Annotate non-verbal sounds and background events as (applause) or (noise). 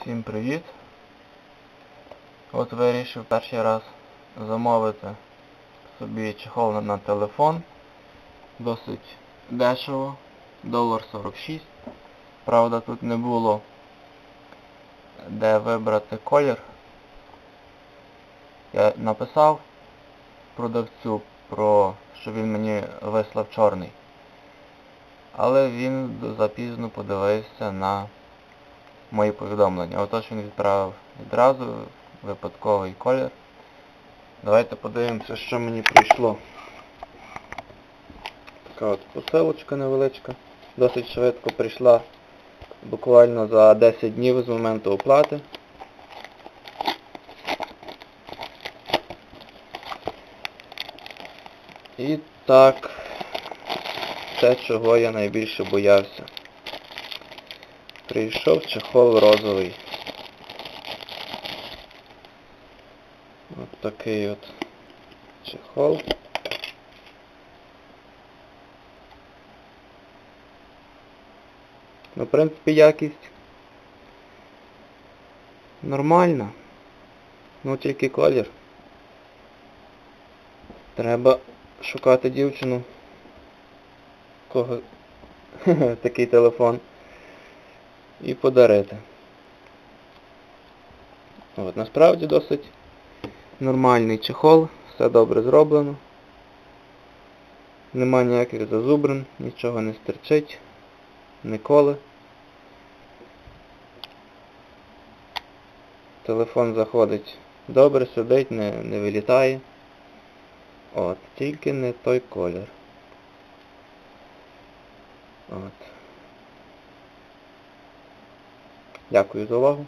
Всім привіт! От вирішив перший раз замовити собі чехол на- телефон. Досить дешево, долар 46. Правда тут не було де вибрати колір. Я написав продавцю про що він мені вислав чорний. Але він запізно подивився на мої повідомлення. Отож він відправив відразу випадковий колір. Давайте подивимося, що мені прийшло. Така от посилочка невеличка. Досить швидко прийшла буквально за 10 днів з моменту оплати. І так, те, чого я найбільше боявся. Прийшов чехол розовий. От такий от чехол. Ну, в принципі, якість нормальна. Ну тільки колір. Треба шукати дівчину. Кого (laughs) такий телефон. І подарити. От, насправді досить нормальний чехол, все добре зроблено. Нема ніяких зазубрин, нічого не стерчить, ніколи. Телефон заходить добре, сидить, не, не вилітає. От, тільки не той колір. От. Дякую за увагу.